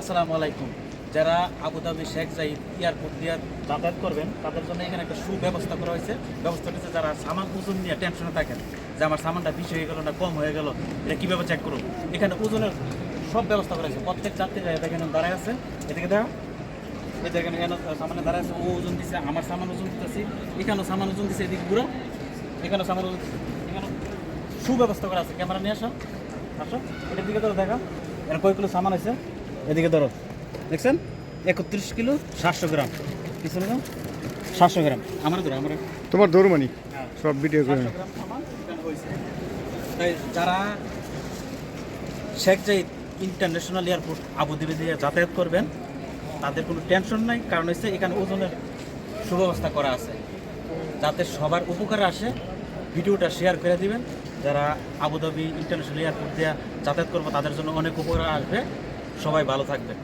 আসসালামু আলাইকুম। যারা আবুধাবি শেখ জাইদ এয়ারপোর্ট দিয়ে যাতায়াত করবেন, তাদের জন্য এখানে একটা সুব্যবস্থা করা হয়েছে। ব্যবস্থা হচ্ছে যারা সামান ওজন নিয়ে টেনশনে থাকেন, যে আমার সামানটা বেশি হয়ে গেল না, কম হয়ে গেল, এটা কীভাবে চেক করুন এখানে ওজনের সব ব্যবস্থা করা হয়েছে। প্রত্যেক যাত্রী দেখেন দাঁড়ায় আছে। এদিকে দেখো দেখেন এখানে সামানে দাঁড়ায় আছে। ও ওজন দিছে, আমার সামান ওজন দিতেছি, এখানেও সামান ওজন দিছে, এদিকে ঘুরো। এখানেও সামান ওজন এখানেও সুব্যবস্থা করা আছে। ক্যামেরা নিয়ে আসো। আসো। এটার দিকে ধরো দেখা। এখানে কয় কিলো সামান আছে। এদিকে ধরো। দেখছেন? একত্রিশ কিলো সাতশো গ্রাম। পিছনে দাও সাতশো গ্রাম। আমার ধরো আমার তোমার দৌড়মানি হ্যাঁ। সব ভিডিও করে তাই যারা Sheikh Zayed international airport Abu Dhabi দিয়ে যাতায়াত করবেন তাদের কোনো টেনশন নাই কারণ হচ্ছে এখানে ওজনের সুব্যবস্থা করা আছে। যাতে সবার উপকার আসে ভিডিওটা শেয়ার করে দিবেন। যারা আবুধাবি ইন্টারন্যাশনাল এয়ারপোর্ট দিয়ে যাতায়াত করব তাদের জন্য অনেক উপকার আসবে। সবাই ভালো থাকবে